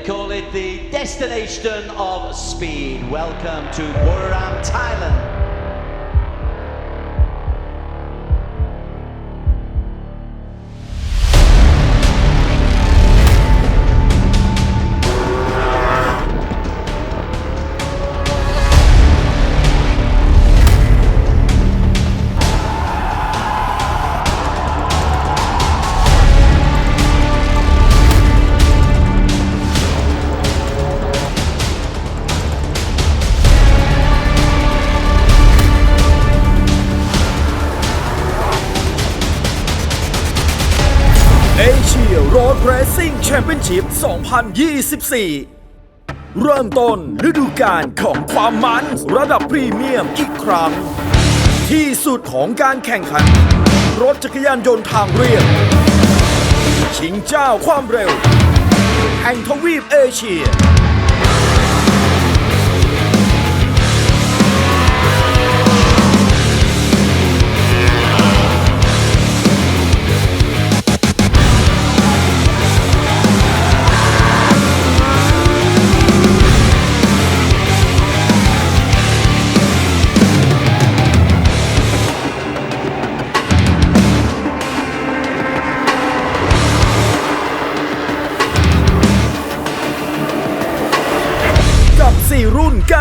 call it the destination of speed. Welcome to Buriram, Thailand. ชียโรดเรซซิ่งแชมเปี้ยนชิพ2024 เริ่มต้นฤดูกาลของความมันระดับพรีเมียมอีกครั้ง ที่สุดของการแข่งขัน รถจักรยานยนต์ทางเรียบ ชิงเจ้าความเร็ว แห่งทวีปเอเชีย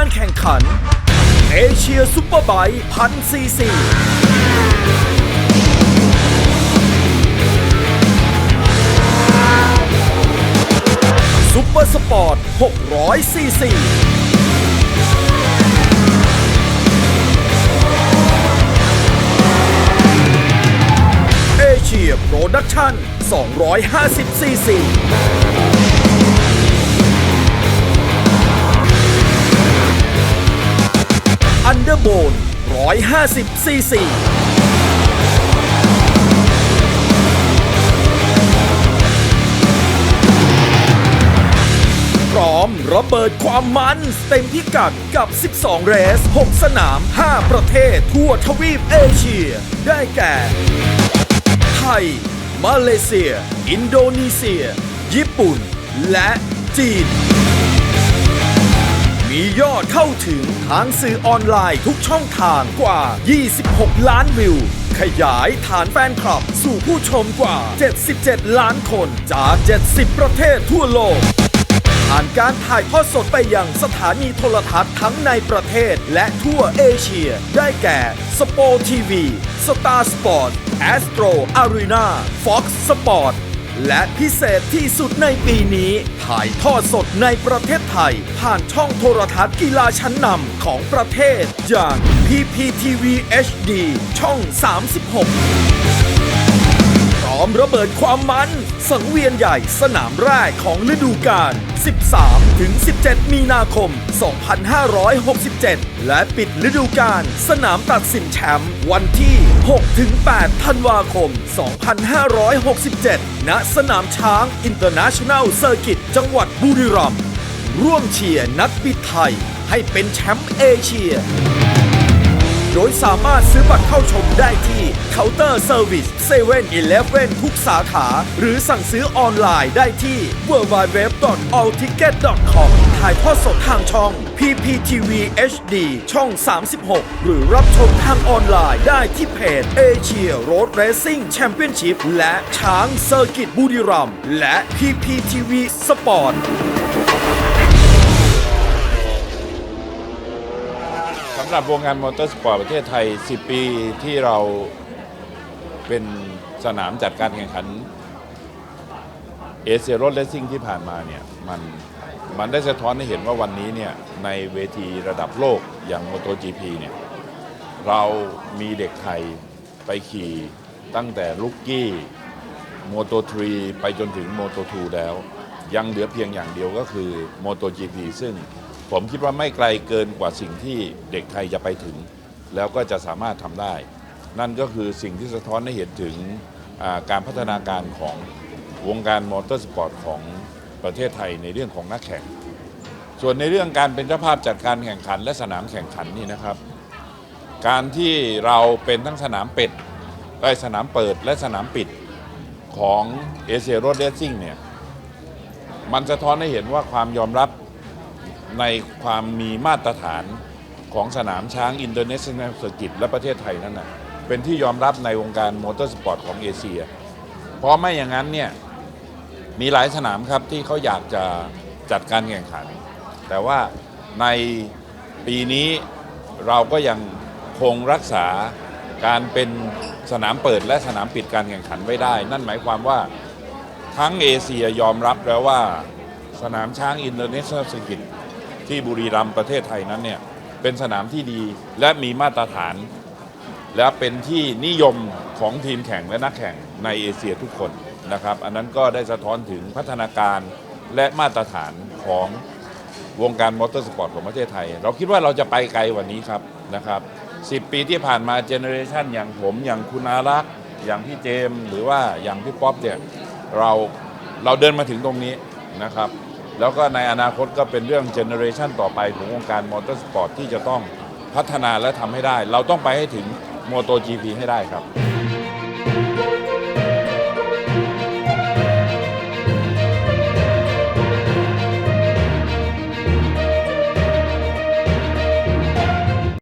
การแข่งขันเอเชียซุปเปอร์ไบค์พันซีซีซุปเปอร์สปอร์ต 600 ซีซี เอเชียโปรดักชั่น 250 ซีซี โบน150ซีซีพร้อมระเบิดความมันเต็มพิกัดกับ 12 เรส 6 สนาม 5 ประเทศทั่วทวีปเอเชีย ได้แก่ ไทย มาเลเซีย อินโดนีเซีย ญี่ปุ่น และจีน มียอดเข้าถึงทางสื่อออนไลน์ทุกช่องทางกว่า 26 ล้านวิว ขยายฐานแฟนคลับ สู่ผู้ชมกว่า 77 ล้านคนจาก 70 ประเทศทั่วโลก ผ่านการถ่ายทอดสดไปยังสถานีโทรทัศน์ทั้งในประเทศและทั่วเอเชีย ได้แก่สปอร์ทีวีสตาร์สปอร์ตแอสโตรอารีนาฟ็อกซ์สปอร์ต และพิเศษที่สุดในปีนี้ ถ่ายทอดสดในประเทศไทย ผ่านช่องโทรทัศน์กีฬาชั้นนำของประเทศ อย่าง PPTV HD ช่อง 36 อมระเบิดความมัน สังเวียนใหญ่สนามแรกของฤดูกาล 13 ถึง 17 มีนาคม 2567 และปิดฤดูกาลสนามตัดสินแชมป์วันที่ 6 ถึง 8 ธันวาคม 2567 ณ สนามช้าง International Circuit จังหวัดบุรีรัมย์ร่วมเชียร์นักบิดไทยให้เป็นแชมป์เอเชีย โดยสามารถซื้อบัตรเข้าชมได้ที่เคาน์เตอร์เซอร์วิส7 e เ e ่ e อทุกสาขา หรือสั่งซื้อออนไลน์ได้ที่ www.allticket.com ถ่ายทอดสดทางช่อง PPTV HD ช่อง 36 หรือรับชมทางออนไลน์ได้ที่เพจ Asia Road Racing Championship และช้างเซอร์กิตบุรีรัมและ PPTV Sport หรับวงการมอเตอร์สปอร์ตประเทศไทย 10 ปีที่เราเป็นสนามจัดการแข่งขันเอเชียรถเลสซิ่งที่ผ่านมาเนี่ยมันมันได้สะท้อนให้เห็นว่าวันนี้เนี่ยในเวทีระดับโลกอย่าง MotoGP เนี่ยเรามีเด็กไทยไปขี่ตั้งแต่ลุกกี้ Moto3 ไปจนถึง Moto2 แล้ว ยังเหลือเพียงอย่างเดียวก็คือ MotoGP ซึ่ง ผมคิดว่าไม่ไกลเกินกว่าสิ่งที่เด็กไทยจะไปถึง แล้วก็จะสามารถทำได้ นั่นก็คือสิ่งที่สะท้อนให้เห็นถึงการพัฒนาการของวงการมอเตอร์สปอร์ตของประเทศไทยในเรื่องของนักแข่ง ส่วนในเรื่องการเป็นเจ้าภาพจัดการแข่งขันและสนามแข่งขันนี่นะครับ การที่เราเป็นทั้งสนามเป็ดได้สนามเปิดและสนามปิดของเอเชียรถเดซิ่งเนี่ย มันสะท้อนให้เห็นว่าความยอมรับ ในความมีมาตรฐานของสนามช้างอินเตอร์เนชั่นแนลเซอร์กิตและประเทศไทยนั้นนะเป็นที่ยอมรับในวงการมอเตอร์สปอร์ตของเอเชีย เพราะไม่อย่างนั้นเนี่ยมีหลายสนามครับที่เขาอยากจะจัดการแข่งขัน แต่ว่าในปีนี้เราก็ยังคงรักษาการเป็นสนามเปิดและสนามปิดการแข่งขันไว้ได้ นั่นหมายความว่าทั้งเอเชียยอมรับแล้วว่าสนามช้างอินเตอร์เนชั่นแนลสกิต ที่บุรีรัมย์ประเทศไทยนั้นเนี่ยเป็นสนามที่ดีและมีมาตรฐาน และเป็นที่นิยมของทีมแข่งและนักแข่งในเอเชียทุกคนนะครับ อันนั้นก็ได้สะท้อนถึงพัฒนาการและมาตรฐานของวงการมอเตอร์สปอร์ตของประเทศไทย เราคิดว่าเราจะไปไกลกว่านี้ครับนะครับ10ปีที่ผ่านมาเจเนอเรชันอย่างผมอย่างคุณอารักษ์อย่างพี่เจม หรือว่าอย่างพี่ป๊อปเนี่ยเราเราเดินมาถึงตรงนี้นะครับ แล้วก็ในอนาคตก็เป็นเรื่องเจเนอเรชันต่อไปของวงการมอเตอร์สปอร์ตที่จะต้องพัฒนาและทำให้ได้ เราต้องไปให้ถึง m o t o GP ให้ได้ครับ